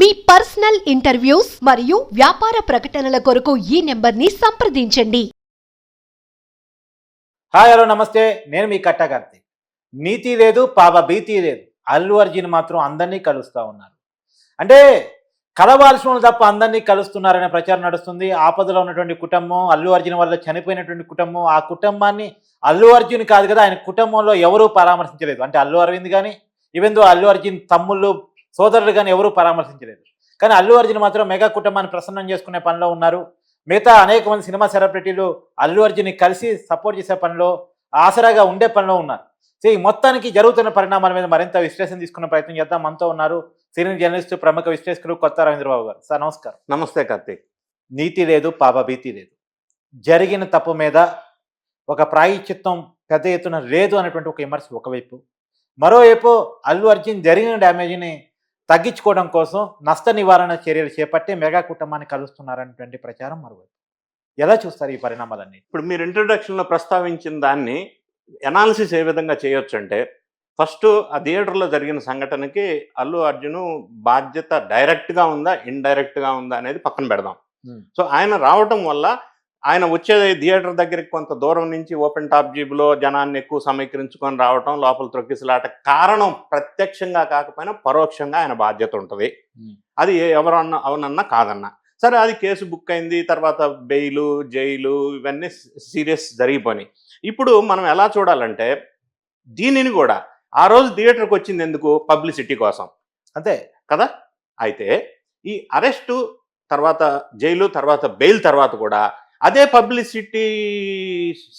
మీ personal interviews మరియు వ్యాపార ప్రకటనల కొరకు ఈ నెంబర్ని సంప్రదించండి. హాయ్ హలో నమస్తే. నేను మీ కట్ట కార్తీక్. నీతి లేదు పాప భీతి లేదు. అల్లు అర్జున్ మాత్రం అందరినీ కలుస్తూ ఉన్నారు. అంటే కలవాల్సిన వాళ్ళు తప్ప అందరినీ కలుస్తున్నారనే ప్రచారం నడుస్తుంది. ఆపదలో ఉన్నటువంటి కుటుంబం అల్లు అర్జున్ వల్ల చనిపోయినటువంటి కుటుంబం ఆ కుటుంబాన్ని అల్లు అర్జున్ కాదు కదా ఆయన కుటుంబంలో ఎవరూ పరామర్శించలేదు. అంటే అల్లు అరవింద్ కానీ ఈవెన్ దో అల్లు అర్జున్ తమ్ముళ్ళు సోదరులు కానీ ఎవరూ పరామర్శించలేదు. కానీ అల్లు అర్జున్ మాత్రం మెగా కుటుంబాన్ని ప్రసన్నం చేసుకునే పనిలో ఉన్నారు. మిగతా అనేక మంది సినిమా సెలబ్రిటీలు అల్లు అర్జున్ని కలిసి సపోర్ట్ చేసే పనిలో ఆసరాగా ఉండే పనిలో ఉన్నారు. సో ఈ మొత్తానికి జరుగుతున్న పరిణామాల మీద మరింత విశ్లేషణ తీసుకునే ప్రయత్నం చేద్దాం. మనతో ఉన్నారు సీనియర్ జర్నలిస్ట్ ప్రముఖ విశ్లేషకులు కొత్త రవీంద్రబాబు గారు. సార్ నమస్కారం. నమస్తే కార్తీక్. నీతి లేదు పాప భీతి లేదు. జరిగిన తప్పు మీద ఒక ప్రాయశ్చిత్తం పెద్ద ఎత్తున లేదు అనేటువంటి ఒక విమర్శ ఒకవైపు. మరోవైపు అల్లు అర్జున్ జరిగిన డ్యామేజ్ని తగ్గించుకోవడం కోసం నష్ట నివారణ చర్యలు చేపట్టి మెగా కుటుంబాన్ని కలుస్తున్నారనేటువంటి ప్రచారం మరోవైపు. ఎలా చూస్తారు ఈ పరిణామాలన్నీ? ఇప్పుడు మీరు ఇంట్రొడక్షన్లో ప్రస్తావించిన దాన్ని ఎనాలిసిస్ ఏ విధంగా చేయొచ్చు అంటే ఫస్ట్ ఆ థియేటర్లో జరిగిన సంఘటనకి అల్లు అర్జున్ బాధ్యత డైరెక్ట్గా ఉందా ఇండైరెక్ట్గా ఉందా అనేది పక్కన పెడదాం. సో ఆయన రావటం వల్ల ఆయన వచ్చే థియేటర్ దగ్గరికి కొంత దూరం నుంచి ఓపెన్ టాప్ జీబ్లో జనాన్ని ఎక్కువ సమీకరించుకొని రావటం లోపల త్రొక్కిసలాట కారణం ప్రత్యక్షంగా కాకపోయినా పరోక్షంగా ఆయన బాధ్యత ఉంటుంది. అది ఎవరన్నా అవునన్నా కాదన్నా. సరే అది కేసు బుక్ అయింది తర్వాత బెయిలు జైలు ఇవన్నీ సీరియస్ జరిగిపోయినాయి. ఇప్పుడు మనం ఎలా చూడాలంటే దీనిని కూడా ఆ రోజు థియేటర్కి వచ్చింది ఎందుకు? పబ్లిసిటీ కోసం. అంతే. కదా? అయితే ఈ అరెస్టు తర్వాత జైలు తర్వాత బెయిల్ తర్వాత కూడా అదే పబ్లిసిటీ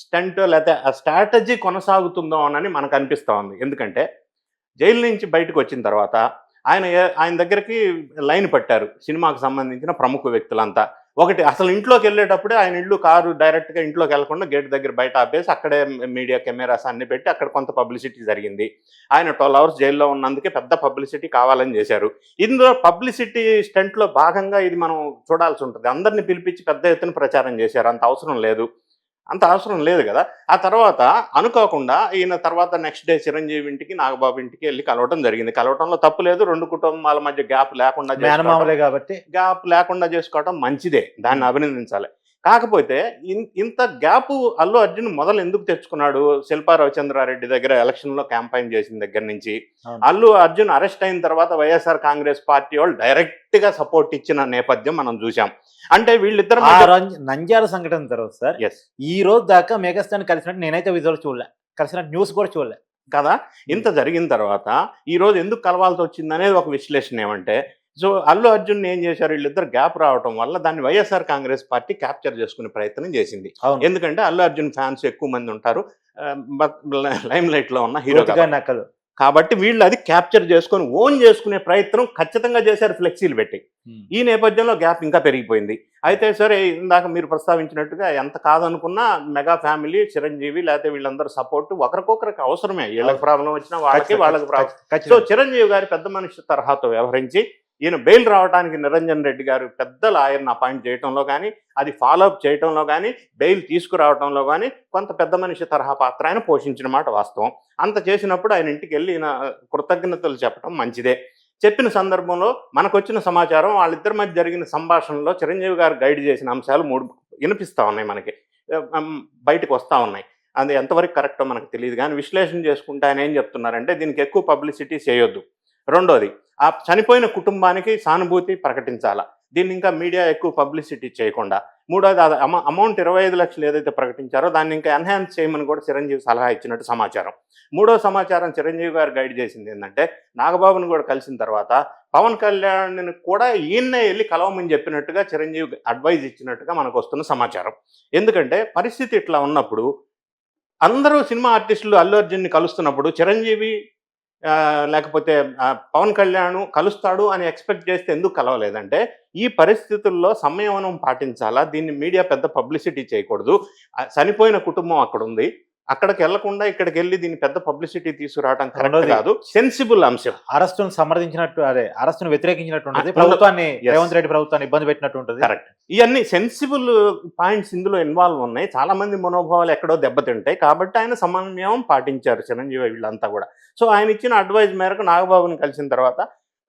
స్టంట్ లేకపోతే ఆ స్ట్రాటజీ కొనసాగుతుందో అని మనకు అనిపిస్తూ ఉంది. ఎందుకంటే జైలు నుంచి బయటకు వచ్చిన తర్వాత ఆయన ఆయన దగ్గరికి లైన్ పట్టారు. సినిమాకు సంబంధించిన ప్రముఖ వ్యక్తులంతా. ఒకటి అసలు ఇంట్లోకి వెళ్ళేటప్పుడే ఆయన ఇల్లు కారు డైరెక్ట్గా ఇంట్లోకి వెళ్ళకుండా గేట్ దగ్గర బయట ఆపేసి అక్కడే మీడియా కెమెరాస్ అన్ని పెట్టి అక్కడ కొంత పబ్లిసిటీ జరిగింది. ఆయన ట్వెల్వ్ అవర్స్ జైల్లో ఉన్నందుకే పెద్ద పబ్లిసిటీ కావాలని చేశారు. ఇందులో పబ్లిసిటీ స్టంట్లో భాగంగా ఇది మనం చూడాల్సి ఉంటుంది. అందరిని పిలిపించి పెద్ద ఎత్తున ప్రచారం చేశారు. అంత అవసరం లేదు. అంత అవసరం లేదు కదా. ఆ తర్వాత అనుకోకుండా ఈయన తర్వాత నెక్స్ట్ డే చిరంజీవి ఇంటికి నాగబాబు ఇంటికి వెళ్ళి కలవటం జరిగింది. కలవటంలో తప్పు లేదు. రెండు కుటుంబాల మధ్య గ్యాప్ లేకుండా కాబట్టి. గ్యాప్ లేకుండా చేసుకోవటం మంచిదే. దాన్ని అభినందించాలి. కాకపోతే ఇన్- ఇంత గ్యాప్ అల్లు అర్జున్ మొదలు ఎందుకు తెచ్చుకున్నాడు శిల్పా రవిచంద్రారెడ్డి దగ్గర ఎలక్షన్లో క్యాంపెయిన్ చేసిన దగ్గర నుంచి. అల్లు అర్జున్ అరెస్ట్ అయిన తర్వాత వైఎస్ఆర్ కాంగ్రెస్ పార్టీ వాళ్ళు డైరెక్ట్గా సపోర్ట్ ఇచ్చిన నేపథ్యం మనం చూసాం అంటే వీళ్ళిద్దరు నంద్యాల సంఘటన తర్వాత సార్ ఎస్ ఈ రోజు దాకా మెగాస్టార్ కలిసినట్టు నేనైతే విజువల్ చూడలే. కలిసినట్టు న్యూస్ కూడా చూడలే. కదా? ఇంత జరిగిన తర్వాత ఈ రోజు ఎందుకు కలవాల్సి వచ్చింది అనేది ఒక విశ్లేషణ ఏమంటే సో అల్లు అర్జున్ ఏం చేశారు? వీళ్ళిద్దరు గ్యాప్ రావటం వల్ల దాన్ని వైఎస్ఆర్ కాంగ్రెస్ పార్టీ క్యాప్చర్ చేసుకునే ప్రయత్నం చేసింది. ఎందుకంటే అల్లు అర్జున్ ఫ్యాన్స్ ఎక్కువ మంది ఉంటారు. లైమ్ లైట్లో ఉన్న హీరో నకలు కాబట్టి. వీళ్ళు అది క్యాప్చర్ చేసుకొని ఓన్ చేసుకునే ప్రయత్నం ఖచ్చితంగా చేశారు ఫ్లెక్సీలు పెట్టి. ఈ నేపథ్యంలో గ్యాప్ ఇంకా పెరిగిపోయింది. అయితే సరే ఇందాక మీరు ప్రస్తావించినట్టుగా ఎంత కాదనుకున్నా మెగా ఫ్యామిలీ చిరంజీవి లేకపోతే వీళ్ళందరూ సపోర్ట్ ఒకరికొకరికి అవసరమే. వీళ్ళకి ప్రాబ్లం వచ్చినా వాళ్ళకి వాళ్ళకి ప్రాబ్లం. సో. చిరంజీవి గారి పెద్ద మనిషి తరహాతో వ్యవహరించి ఈయన బెయిల్ రావడానికి నిరంజన్ రెడ్డి గారు పెద్ద లాయర్ని అపాయింట్ చేయడంలో కానీ అది ఫాలో అప్ చేయడంలో కానీ బెయిల్ తీసుకురావడంలో కానీ కొంత పెద్ద మనిషి తరహా పాత్ర ఆయన పోషించిన మాట వాస్తవం. అంత చేసినప్పుడు ఆయన ఇంటికి వెళ్ళి ఈయన కృతజ్ఞతలు చెప్పడం మంచిదే. చెప్పిన సందర్భంలో మనకు వచ్చిన సమాచారం వాళ్ళిద్దరి మధ్య జరిగిన సంభాషణలో చిరంజీవి గారు గైడ్ చేసిన అంశాలు మూడు వినిపిస్తూ ఉన్నాయి మనకి. బయటకు వస్తూ ఉన్నాయి. అది ఎంతవరకు కరెక్టో మనకు తెలియదు కానీ విశ్లేషణ చేసుకుంటే ఆయన ఏం చెప్తున్నారంటే దీనికి ఎక్కువ పబ్లిసిటీ చేయొద్దు. రెండోది ఆ చనిపోయిన కుటుంబానికి సానుభూతి ప్రకటించాలా? దీన్ని ఇంకా మీడియా ఎక్కువ పబ్లిసిటీ చేయకుండా. మూడోది అది అమ అమౌంట్ ఇరవై ఐదు లక్షలు ఏదైతే ప్రకటించారో దాన్ని ఇంకా ఎన్హాన్స్ చేయమని కూడా చిరంజీవి సలహా ఇచ్చినట్టు సమాచారం. మూడో సమాచారం చిరంజీవి గారు గైడ్ చేసింది ఏంటంటే నాగబాబుని కూడా కలిసిన తర్వాత పవన్ కళ్యాణ్ని కూడా ఈయన్నే వెళ్ళి కలవమని చెప్పినట్టుగా చిరంజీవి అడ్వైజ్ ఇచ్చినట్టుగా మనకు వస్తున్న సమాచారం. ఎందుకంటే పరిస్థితి ఇట్లా ఉన్నప్పుడు అందరూ సినిమా ఆర్టిస్టులు అల్లు అర్జున్ని కలుస్తున్నప్పుడు చిరంజీవి లేకపోతే పవన్ కళ్యాణ్ కలుస్తాడు అని ఎక్స్పెక్ట్ చేస్తే ఎందుకు కలవలేదంటే ఈ పరిస్థితుల్లో సంయమనం పాటించాలా? దీన్ని మీడియా పెద్ద పబ్లిసిటీ చేయకూడదు. చనిపోయిన కుటుంబం అక్కడ ఉంది అక్కడికి వెళ్ళకుండా ఇక్కడికి వెళ్ళి దీన్ని పెద్ద పబ్లిసిటీ తీసుకురావడం కరెక్ట్ కాదు. సెన్సిబుల్ అంశం. అరెస్టును సమర్థించినట్టు అదే అరెస్టును వ్యతిరేకించినట్టు ఉంటుంది. ప్రభుత్వాన్ని. రేవంత్ రెడ్డి ప్రభుత్వాన్ని ఇబ్బంది పెట్టినట్టు ఉంటుంది. కరెక్ట్ ఇవన్నీ సెన్సిబుల్ పాయింట్స్ ఇందులో ఇన్వాల్వ్ ఉన్నాయి. చాలా మంది మనోభావాలు ఎక్కడో దెబ్బతింటాయి. కాబట్టి ఆయన సమన్వయం పాటించారు చిరంజీవి వీళ్ళంతా కూడా. సో ఆయన ఇచ్చిన అడ్వైజ్ మేరకు నాగబాబుని కలిసిన తర్వాత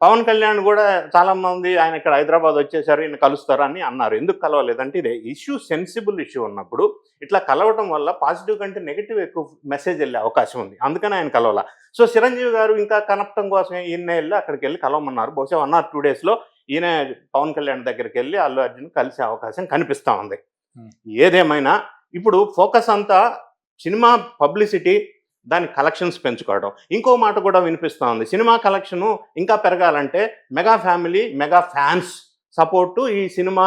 పవన్ కళ్యాణ్ కూడా చాలా మంది ఆయన ఇక్కడ హైదరాబాద్ వచ్చేసారు ఈయన కలుస్తారు అని అన్నారు. ఎందుకు కలవలేదంటే ఇదే ఇష్యూ సెన్సిబుల్ ఇష్యూ ఉన్నప్పుడు ఇట్లా కలవటం వల్ల పాజిటివ్ కంటే నెగిటివ్ ఎక్కువ మెసేజ్ వెళ్ళే అవకాశం ఉంది. అందుకని ఆయన కలవాల. సో చిరంజీవి గారు ఇంకా కనపటం కోసం ఈయన వెళ్ళి అక్కడికి వెళ్ళి కలవమన్నారు. బహుశా వన్ ఆర్ టూ డేస్లో ఈయన పవన్ కళ్యాణ్ దగ్గరికి వెళ్ళి అల్లు అర్జున్ కలిసే అవకాశం కనిపిస్తూ ఉంది. ఏదేమైనా ఇప్పుడు ఫోకస్ అంతా సినిమా పబ్లిసిటీ దాని కలెక్షన్స్ పెంచుకోవడం. ఇంకో మాట కూడా వినిపిస్తూ ఉంది. సినిమా కలెక్షను ఇంకా పెరగాలంటే mega family mega fans support ఈ సినిమా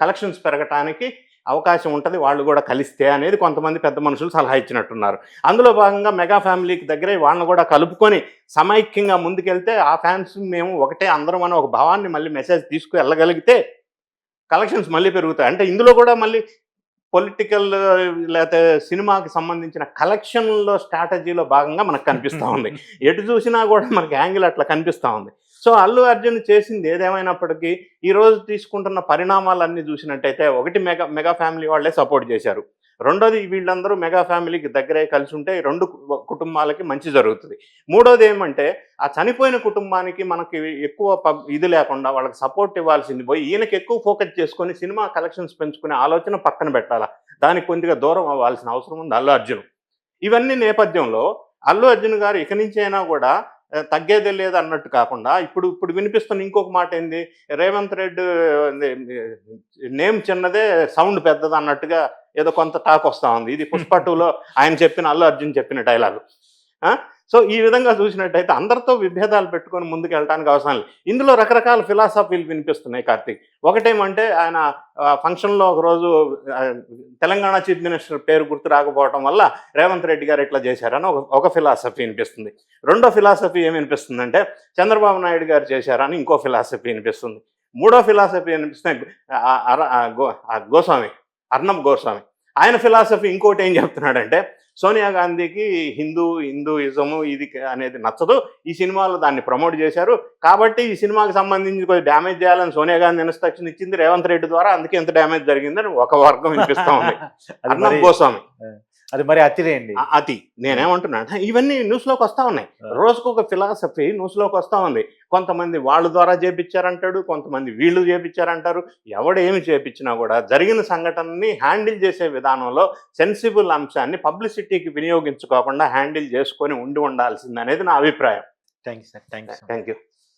కలెక్షన్స్ పెరగటానికి అవకాశం ఉంటుంది. వాళ్ళు కూడా కలిస్తే అనేది కొంతమంది పెద్ద మనుషులు సలహా ఇచ్చినట్టున్నారు. అందులో భాగంగా మెగా ఫ్యామిలీకి దగ్గరే వాళ్ళని కూడా కలుపుకొని సమైక్యంగా ముందుకెళ్తే ఆ ఫ్యాన్స్ మేము ఒకటే అందరం అని ఒక భావాన్ని మళ్ళీ మెసేజ్ తీసుకు వెళ్ళగలిగితే కలెక్షన్స్ మళ్ళీ పెరుగుతాయి. అంటే ఇందులో కూడా మళ్ళీ పొలిటికల్ లేకపోతే సినిమాకి సంబంధించిన కలెక్షన్లో స్ట్రాటజీలో భాగంగా మనకు కనిపిస్తూ ఉంది. ఎటు చూసినా కూడా మనకి యాంగిల్ అట్లా కనిపిస్తూ ఉంది. సో అల్లు అర్జున్ చేసింది ఏదేమైనప్పటికీ ఈ రోజు తీసుకుంటున్న పరిణామాలన్నీ చూసినట్టయితే ఒకటి మెగా మెగా ఫ్యామిలీ వాళ్ళే సపోర్ట్ చేశారు. రెండోది వీళ్ళందరూ మెగా ఫ్యామిలీకి దగ్గరే కలిసి ఉంటే రెండు కుటుంబాలకి మంచి జరుగుతుంది. మూడోది ఏమంటే ఆ చనిపోయిన కుటుంబానికి మనకి ఎక్కువ పబ్ ఇది లేకుండా వాళ్ళకి సపోర్ట్ ఇవ్వాల్సింది పోయి ఈయనకి ఎక్కువ ఫోకస్ చేసుకొని సినిమా కలెక్షన్స్ పెంచుకునే ఆలోచన పక్కన పెట్టాలా? దానికి కొద్దిగా దూరం అవ్వాల్సిన అవసరం ఉంది అల్లు అర్జున్. ఇవన్నీ నేపథ్యంలో అల్లు అర్జున్ గారు ఇక నుంచి అయినా కూడా తగ్గేదే లేదు అన్నట్టు కాకుండా ఇప్పుడు ఇప్పుడు వినిపిస్తున్న ఇంకొక మాట ఏంది? రేవంత్ రెడ్డి నేమ్ చిన్నదే సౌండ్ పెద్దది అన్నట్టుగా ఏదో కొంత టాక్ వస్తా ఉంది. ఇది పుష్ప టూలో ఆయన చెప్పిన అల్లు అర్జున్ చెప్పిన డైలాగు సో ఈ విధంగా చూసినట్టయితే అందరితో విభేదాలు పెట్టుకొని ముందుకు వెళ్ళడానికి అవసరం లేదు. ఇందులో రకరకాల ఫిలాసఫీలు వినిపిస్తున్నాయి కార్తీక్. ఒకటేమంటే ఆయన ఫంక్షన్లో ఒకరోజు తెలంగాణ చీఫ్ మినిస్టర్ పేరు గుర్తు రాకపోవడం వల్ల రేవంత్ రెడ్డి గారు ఇట్లా చేశారని ఒక ఒక ఫిలాసఫీ వినిపిస్తుంది. రెండో ఫిలాసఫీ ఏమి వినిపిస్తుందంటే చంద్రబాబు నాయుడు గారు చేశారని ఇంకో ఫిలాసఫీ వినిపిస్తుంది. మూడో ఫిలాసఫీ ఆ గోస్వామి. అర్ణబ్ గోస్వామి. ఆయన ఫిలాసఫీ ఇంకోటి ఏం చెప్తున్నాడంటే సోనియా గాంధీకి హిందూ హిందూయిజము ఇది అనేది నచ్చదు. ఈ సినిమాలో దాన్ని ప్రమోట్ చేశారు. కాబట్టి ఈ సినిమాకి సంబంధించి కొంచెం డ్యామేజ్ చేయాలని సోనియా గాంధీ ఇన్స్ట్రక్షన్ ఇచ్చింది రేవంత్ రెడ్డి ద్వారా. అందుకే ఎంత డ్యామేజ్ జరిగిందని ఒక వర్గం వినిపిస్తా ఉంది. అర్ణబ్ గోస్వామి. అది మరి అతిరేయండి అతి. నేనేమంటున్నా అంటే ఇవన్నీ న్యూస్లోకి వస్తా ఉన్నాయి. రోజుకు ఒక ఫిలాసఫీ న్యూస్లోకి వస్తా ఉంది. కొంతమంది వాళ్ళ ద్వారా చేపించారంటాడు కొంతమంది వీళ్ళు చేపించారంటారు. ఎవడు ఏమి చేపించినా కూడా జరిగిన సంఘటనని హ్యాండిల్ చేసే విధానంలో సెన్సిబుల్ అంశాన్ని పబ్లిసిటీకి వినియోగించుకోకుండా హ్యాండిల్ చేసుకొని ఉండి ఉండాల్సింది అనేది నా అభిప్రాయం. Thank you sir thank you thank you